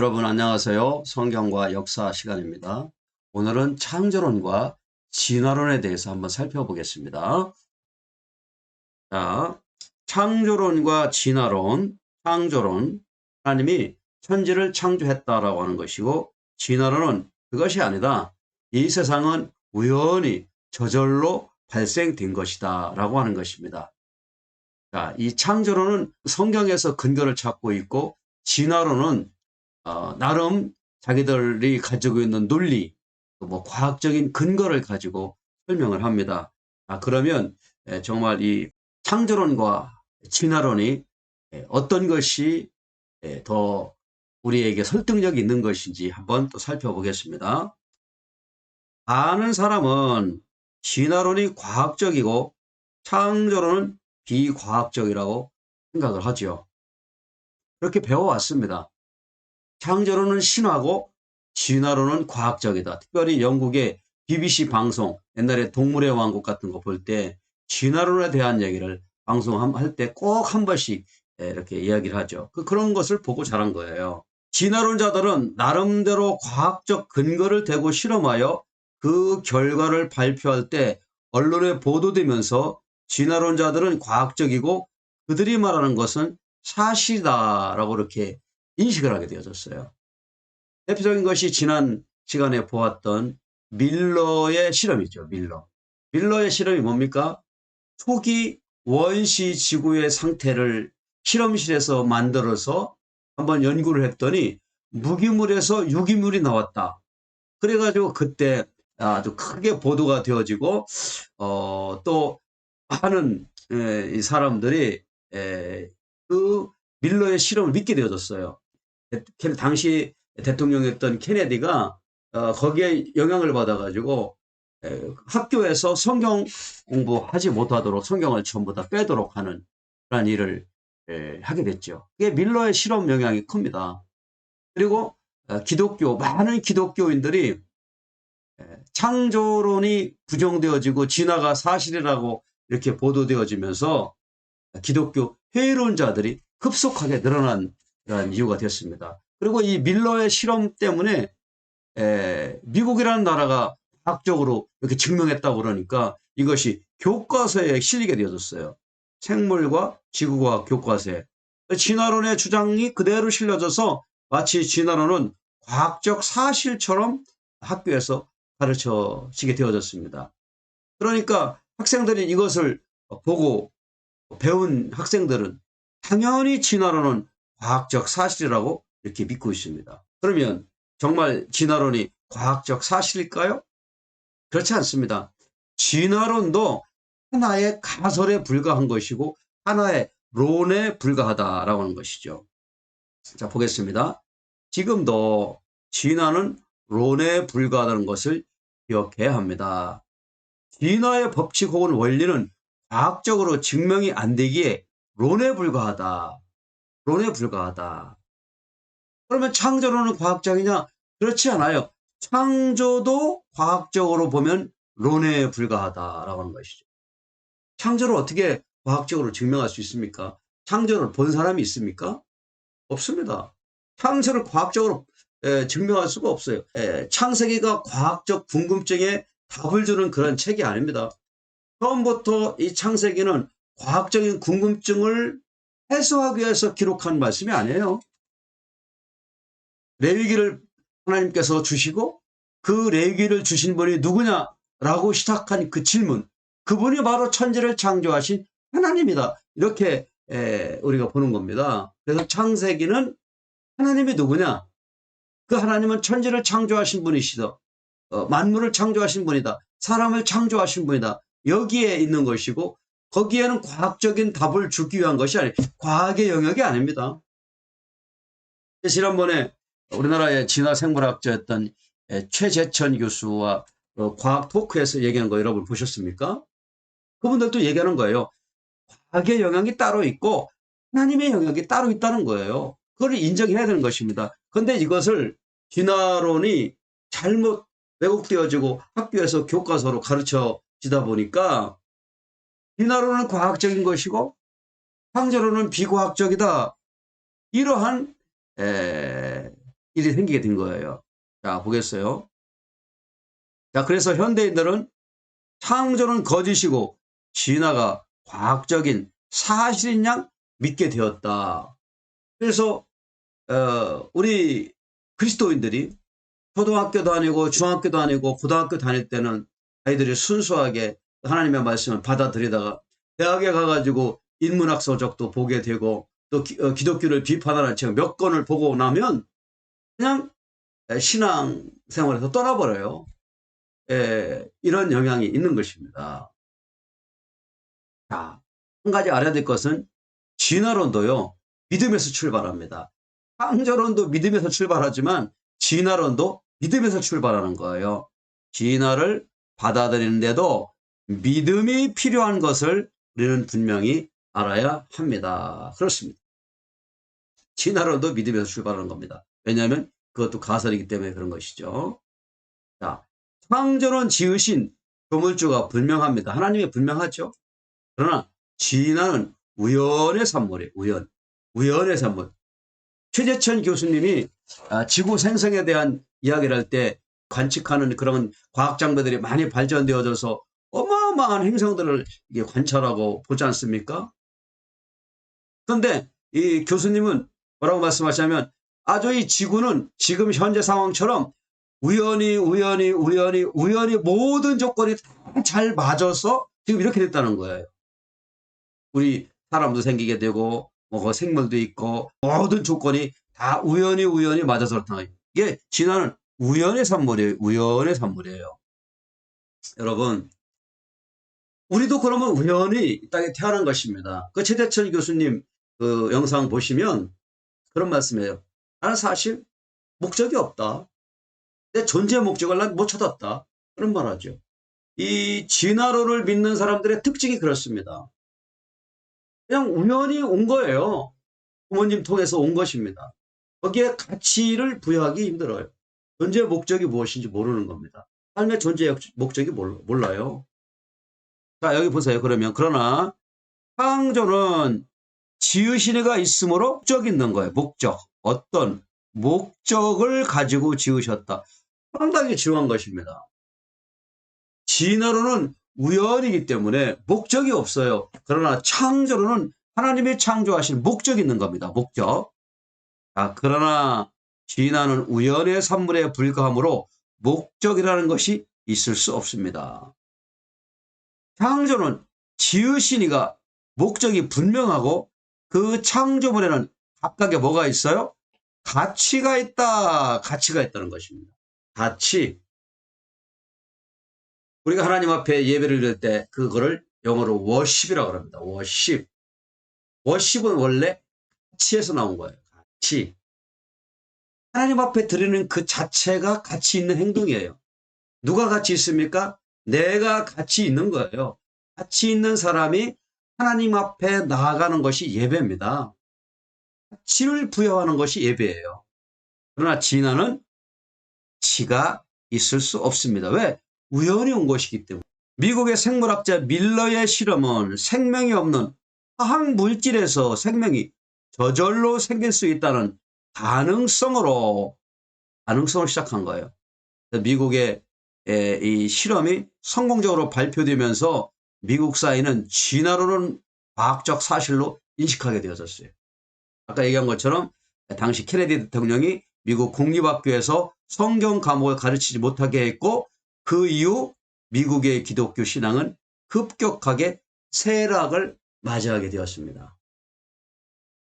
여러분 안녕하세요. 성경과 역사 시간입니다. 오늘은 창조론과 진화론에 대해서 한번 살펴보겠습니다. 자, 창조론과 진화론, 창조론, 하나님이 천지를 창조했다라고 하는 것이고, 진화론은 그것이 아니다. 이 세상은 우연히 저절로 발생된 것이다. 라고 하는 것입니다. 자, 이 창조론은 성경에서 근거를 찾고 있고, 진화론은 어, 나름 자기들이 가지고 있는 논리, 뭐 과학적인 근거를 가지고 설명을 합니다. 아, 그러면 에, 정말 이 창조론과 진화론이 에, 어떤 것이 에, 더 우리에게 설득력이 있는 것인지 한번 또 살펴보겠습니다. 아는 사람은 진화론이 과학적이고 창조론은 비과학적이라고 생각을 하죠. 그렇게 배워왔습니다. 창조론은 신화고 진화론은 과학적이다. 특별히 영국의 BBC 방송, 옛날에 동물의 왕국 같은 거 볼 때 진화론에 대한 얘기를 방송할 때 꼭 한 번씩 이렇게 이야기를 하죠. 그, 그런 것을 보고 자란 거예요. 진화론자들은 나름대로 과학적 근거를 대고 실험하여 그 결과를 발표할 때 언론에 보도되면서 진화론자들은 과학적이고 그들이 말하는 것은 사실이다라고 이렇게 인식을 하게 되어졌어요. 대표적인 것이 지난 시간에 보았던 밀러의 실험이죠. 밀러. 밀러의 실험이 뭡니까? 초기 원시 지구의 상태를 실험실에서 만들어서 한번 연구를 했더니 무기물에서 유기물이 나왔다. 그래가지고 그때 아주 크게 보도가 되어지고 어, 또이 사람들이 에, 그 밀러의 실험을 믿게 되어졌어요. 당시 대통령이었던 케네디가 어, 거기에 영향을 받아가지고 에, 학교에서 성경 공부하지 못하도록 성경을 전부 다 빼도록 하는 그런 일을 에, 하게 됐죠. 그게 밀러의 실험 영향이 큽니다. 그리고 어, 기독교 많은 기독교인들이 창조론이 부정되어지고 진화가 사실이라고 이렇게 보도되어지면서 기독교 회의론자들이 급속하게 늘어난 그런 이유가 됐습니다. 그리고 이 밀러의 실험 때문에 에, 미국이라는 나라가 과학적으로 이렇게 증명했다고 그러니까 이것이 교과서에 실리게 되어졌어요. 생물과 지구과학 교과서에. 진화론의 주장이 그대로 실려져서 마치 진화론은 과학적 사실처럼 학교에서 가르쳐지게 되어졌습니다. 그러니까 학생들이 이것을 보고 배운 학생들은 당연히 진화론은 과학적 사실이라고 이렇게 믿고 있습니다. 그러면 정말 진화론이 과학적 사실일까요? 그렇지 않습니다. 진화론도 하나의 가설에 불과한 것이고 하나의 론에 불과하다라고 하는 것이죠. 자, 보겠습니다. 지금도 진화는 론에 불과하다는 것을 기억해야 합니다. 진화의 법칙 혹은 원리는 과학적으로 증명이 안 되기에 론에 불과하다. 론에 불과하다. 그러면 창조론은 과학적이냐? 그렇지 않아요. 창조도 과학적으로 보면 론에 불과하다라고 하는 것이죠. 창조를 어떻게 과학적으로 증명할 수 있습니까? 창조를 본 사람이 있습니까? 없습니다. 창조를 과학적으로 에, 증명할 수가 없어요. 에, 창세기가 과학적 궁금증에 답을 주는 그런 책이 아닙니다. 처음부터 이 창세기는 과학적인 궁금증을 해소하기 위해서 기록한 말씀이 아니에요. 레위기를 하나님께서 주시고 그 레위기를 주신 분이 누구냐라고 시작한 그 질문 그분이 바로 천지를 창조하신 하나님이다. 이렇게 우리가 보는 겁니다. 그래서 창세기는 하나님이 누구냐? 그 하나님은 천지를 창조하신 분이시다. 어, 만물을 창조하신 분이다. 사람을 창조하신 분이다. 여기에 있는 것이고 거기에는 과학적인 답을 주기 위한 것이 아니 과학의 영역이 아닙니다. 지난번에 우리나라의 진화 생물학자였던 최재천 교수와 어, 과학 토크에서 얘기한 거 여러분 보셨습니까? 그분들도 얘기하는 거예요. 과학의 영역이 따로 있고 하나님의 영역이 따로 있다는 거예요. 그걸 인정해야 되는 것입니다. 그런데 이것을 진화론이 잘못 왜곡되어지고 학교에서 교과서로 가르쳐지다 보니까 진화론은 과학적인 것이고 창조론은 비과학적이다. 이러한 에, 일이 생기게 된 거예요. 자, 보겠어요. 자, 그래서 현대인들은 창조는 거짓이고 진화가 과학적인 사실인 양 믿게 되었다. 그래서 어, 우리 그리스도인들이 초등학교 다니고 중학교 다니고 고등학교 다닐 때는 아이들이 순수하게 하나님의 말씀을 받아들이다가 대학에 가가지고 인문학 서적도 보게 되고 또 기, 어, 기독교를 비판하는 책 몇 권을 보고 나면 그냥 신앙 생활에서 떠나버려요. 예, 이런 영향이 있는 것입니다. 자, 한 가지 알아야 될 것은 진화론도요, 믿음에서 출발합니다. 창조론도 믿음에서 출발하지만 진화론도 믿음에서 출발하는 거예요. 진화를 받아들이는데도 믿음이 필요한 것을 우리는 분명히 알아야 합니다. 그렇습니다. 진화론도 믿음에서 출발하는 겁니다. 왜냐하면 그것도 가설이기 때문에 그런 것이죠. 자, 창조론 지으신 조물주가 분명합니다. 하나님이 분명하죠. 그러나 진화는 우연의 산물이에요. 우연. 우연의 산물. 최재천 교수님이 아, 지구 생성에 대한 이야기를 할 때 관측하는 그런 과학 장비들이 많이 발전되어져서 어마어마한 행성들을 관찰하고 보지 않습니까? 그런데 이 교수님은 뭐라고 말씀하시냐면 아주 이 지구는 지금 현재 상황처럼 우연히 우연히 우연히 우연히 모든 조건이 다잘 맞아서 지금 이렇게 됐다는 거예요. 우리 사람도 생기게 되고 뭐 생물도 있고 모든 조건이 다 우연히 우연히 맞아서 나타나요. 이게 진화는 우연의 산물이에요. 우연의 산물이에요. 여러분 우리도 그러면 우연히 이 땅에 태어난 것입니다. 그 최대천 교수님 그 영상 보시면 그런 말씀이에요. 나는 사실 목적이 없다. 내 존재 목적을 난 못 찾았다. 그런 말 하죠. 이 진화론을 믿는 사람들의 특징이 그렇습니다. 그냥 우연히 온 거예요. 부모님 통해서 온 것입니다. 거기에 가치를 부여하기 힘들어요. 존재 목적이 무엇인지 모르는 겁니다. 삶의 존재 목적이 몰라요. 자, 여기 보세요. 그러면, 그러나, 창조는 지으신 이가 있으므로 목적이 있는 거예요. 목적. 어떤 목적을 가지고 지으셨다. 상당히 중요한 것입니다. 진화로는 우연이기 때문에 목적이 없어요. 그러나 창조로는 하나님이 창조하신 목적이 있는 겁니다. 목적. 아, 그러나 진화는 우연의 산물에 불과하므로 목적이라는 것이 있을 수 없습니다. 창조는 지으신 이가 목적이 분명하고 그 창조물에는 각각의 뭐가 있어요? 가치가 있다. 가치가 있다는 것입니다. 가치. 우리가 하나님 앞에 예배를 드릴 때 그거를 영어로 워십이라고 합니다. 워십. 워십은 원래 가치에서 나온 거예요. 가치. 하나님 앞에 드리는 그 자체가 가치 있는 행동이에요. 누가 가치 있습니까? 내가 가치 있는 거예요. 가치 있는 사람이 하나님 앞에 나아가는 것이 예배입니다. 가치를 부여하는 것이 예배예요. 그러나 진화는 치가 있을 수 없습니다. 왜? 우연히 온 것이기 때문에. 미국의 생물학자 밀러의 실험은 생명이 없는 화학 물질에서 생명이 저절로 생길 수 있다는 가능성으로 가능성을 시작한 거예요. 미국의 이 실험이 성공적으로 발표되면서 미국 사회는 진화로는 과학적 사실로 인식하게 되어졌어요. 아까 얘기한 것처럼 당시 케네디 대통령이 미국 공립학교에서 성경 과목을 가르치지 못하게 했고 그 이후 미국의 기독교 신앙은 급격하게 쇠락을 맞이하게 되었습니다.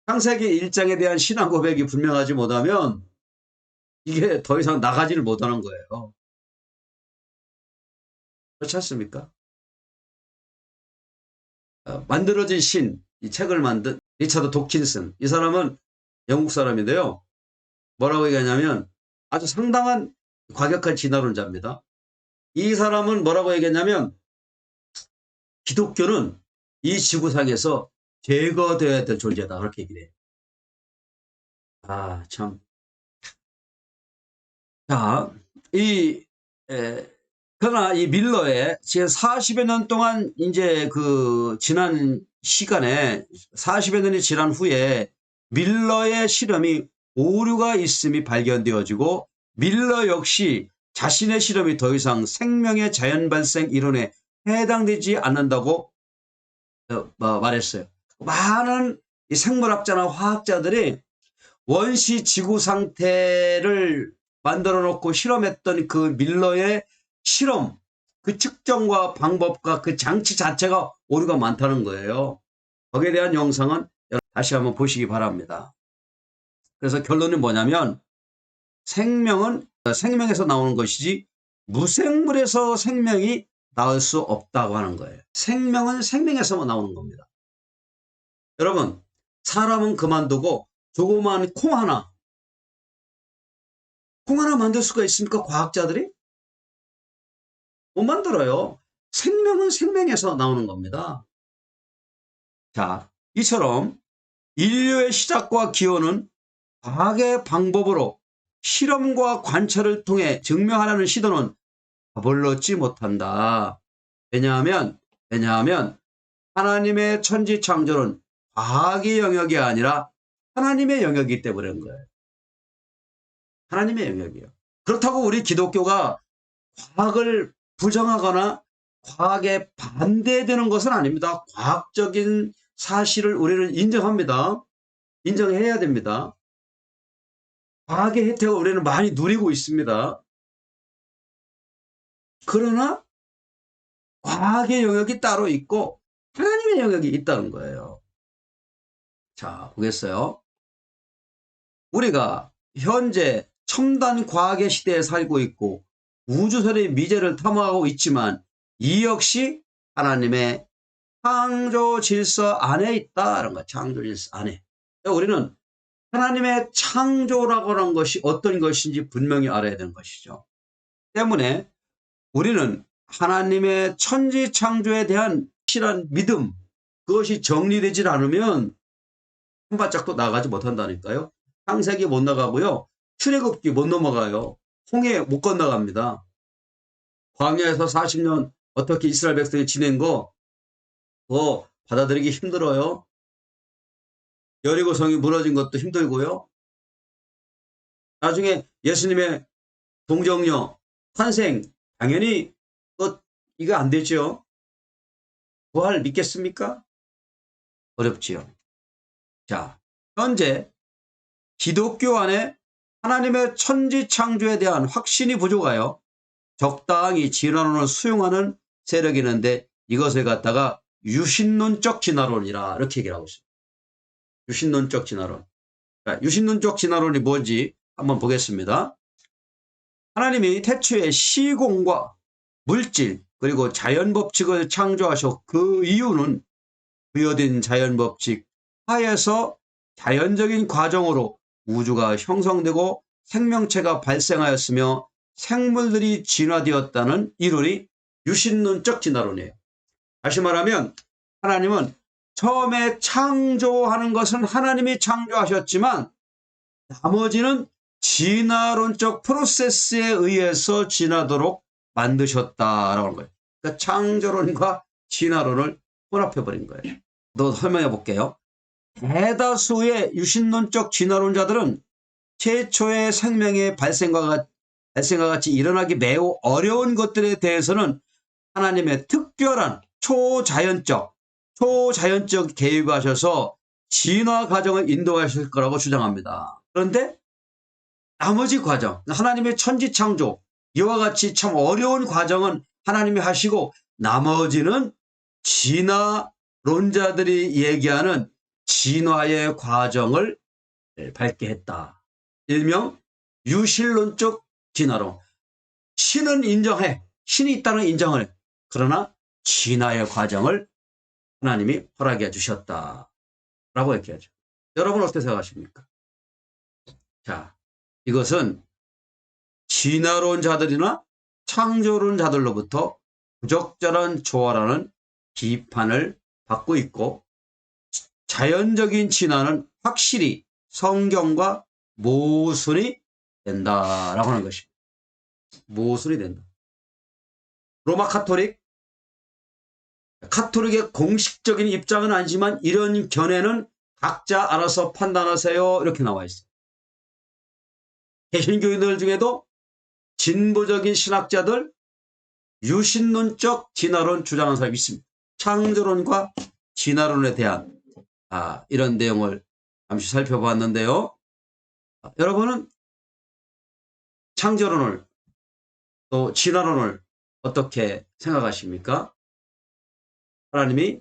창세기 1장에 대한 신앙 고백이 분명하지 못하면 이게 더 이상 나가지를 못하는 거예요. 그렇지 않습니까? 어, 만들어진 신, 이 책을 만든 리차드 도킨슨. 이 사람은 영국 사람인데요. 뭐라고 얘기하냐면 아주 상당한 과격한 진화론자입니다. 이 사람은 뭐라고 얘기했냐면 기독교는 이 지구상에서 제거되어야 될 존재다. 그렇게 얘기를 해요. 아, 참. 자, 이, 에, 그러나 이 밀러의 지금 40여 년 동안 이제 그 지난 시간에 40여 년이 지난 후에 밀러의 실험이 오류가 있음이 발견되어지고 밀러 역시 자신의 실험이 더 이상 생명의 자연 발생 이론에 해당되지 않는다고 어, 뭐 말했어요. 많은 이 생물학자나 화학자들이 원시 지구 상태를 만들어 놓고 실험했던 그 밀러의 실험, 그 측정과 방법과 그 장치 자체가 오류가 많다는 거예요. 거기에 대한 영상은 다시 한번 보시기 바랍니다. 그래서 결론은 뭐냐면 생명은 생명에서 나오는 것이지 무생물에서 생명이 나올 수 없다고 하는 거예요. 생명은 생명에서만 나오는 겁니다. 여러분, 사람은 그만두고 조그만 콩 하나, 콩 하나 만들 수가 있습니까? 과학자들이? 못 만들어요. 생명은 생명에서 나오는 겁니다. 자, 이처럼 인류의 시작과 기원은 과학의 방법으로 실험과 관찰을 통해 증명하려는 시도는 답을 얻지 못한다. 왜냐하면, 왜냐하면 하나님의 천지 창조는 과학의 영역이 아니라 하나님의 영역이기 때문인 거예요. 하나님의 영역이에요. 그렇다고 우리 기독교가 과학을 부정하거나 과학에 반대되는 것은 아닙니다. 과학적인 사실을 우리는 인정합니다. 인정해야 됩니다. 과학의 혜택을 우리는 많이 누리고 있습니다. 그러나 과학의 영역이 따로 있고 하나님의 영역이 있다는 거예요. 자, 보겠어요. 우리가 현재 첨단 과학의 시대에 살고 있고 우주선의 미제를 탐험하고 있지만 이 역시 하나님의 창조 질서 안에 있다는 거 창조 질서 안에. 우리는 하나님의 창조라고 하는 것이 어떤 것인지 분명히 알아야 되는 것이죠. 때문에 우리는 하나님의 천지 창조에 대한 실한 믿음, 그것이 정리되질 않으면 한 발짝도 나가지 못한다니까요. 창세기 못 나가고요. 출애굽기 못 넘어가요. 홍해 못 건너갑니다. 광야에서 40년 어떻게 이스라엘 백성이 지낸 거, 그거 받아들이기 힘들어요. 여리고 성이 무너진 것도 힘들고요. 나중에 예수님의 동정녀, 탄생, 당연히 또 이거 안 되죠. 부활 믿겠습니까? 어렵지요. 자, 현재 기독교 안에 하나님의 천지 창조에 대한 확신이 부족하여 적당히 진화론을 수용하는 세력이 있는데 이것을 갖다가 유신론적 진화론이라 이렇게 얘기를 하고 있습니다. 유신론적 진화론. 자, 유신론적 진화론이 뭔지 한번 보겠습니다. 하나님이 태초에 시공과 물질 그리고 자연 법칙을 창조하셔 그 이유는 부여된 자연 법칙 하에서 자연적인 과정으로 우주가 형성되고 생명체가 발생하였으며 생물들이 진화되었다는 이론이 유신론적 진화론이에요. 다시 말하면 하나님은 처음에 창조하는 것은 하나님이 창조하셨지만 나머지는 진화론적 프로세스에 의해서 진화도록 만드셨다라고 하는 거예요. 그러니까 창조론과 진화론을 혼합해버린 거예요. 또 설명해 볼게요. 대다수의 유신론적 진화론자들은 최초의 생명의 발생과, 발생과 같이 일어나기 매우 어려운 것들에 대해서는 하나님의 특별한 초자연적, 초자연적 개입하셔서 진화 과정을 인도하실 거라고 주장합니다. 그런데 나머지 과정, 하나님의 천지 창조, 이와 같이 참 어려운 과정은 하나님이 하시고 나머지는 진화론자들이 얘기하는 진화의 과정을 밝게 했다. 일명 유실론적 진화론. 신은 인정해. 신이 있다는 인정을 해. 그러나 진화의 과정을 하나님이 허락해 주셨다. 라고 얘기하죠. 여러분 어떻게 생각하십니까? 자, 이것은 진화론자들이나 창조론자들로부터 부적절한 조화라는 비판을 받고 있고 자연적인 진화는 확실히 성경과 모순이 된다라고 하는 것입니다. 모순이 된다. 로마 카톨릭 카톨릭의 공식적인 입장은 아니지만 이런 견해는 각자 알아서 판단하세요 이렇게 나와 있어요. 개신교인들 중에도 진보적인 신학자들 유신론적 진화론 주장하는 사람이 있습니다. 창조론과 진화론에 대한 아, 이런 내용을 잠시 살펴봤는데요. 아, 여러분은 창조론을 또 진화론을 어떻게 생각하십니까? 하나님이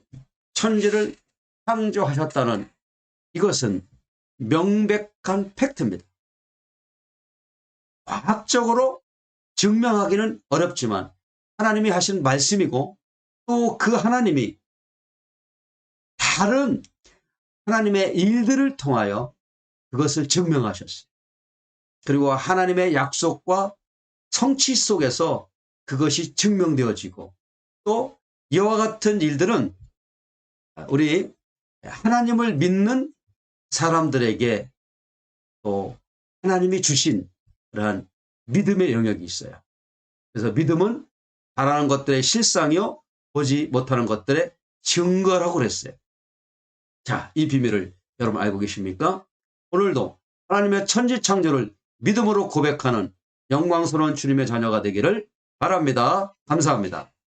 천지를 창조하셨다는 이것은 명백한 팩트입니다. 과학적으로 증명하기는 어렵지만 하나님이 하신 말씀이고 또 그 하나님이 다른 하나님의 일들을 통하여 그것을 증명하셨어요. 그리고 하나님의 약속과 성취 속에서 그것이 증명되어지고 또 이와 같은 일들은 우리 하나님을 믿는 사람들에게 또 하나님이 주신 그러한 믿음의 영역이 있어요. 그래서 믿음은 바라는 것들의 실상이요 보지 못하는 것들의 증거라고 그랬어요. 자, 이 비밀을 여러분 알고 계십니까? 오늘도 하나님의 천지 창조를 믿음으로 고백하는 영광스러운 주님의 자녀가 되기를 바랍니다. 감사합니다.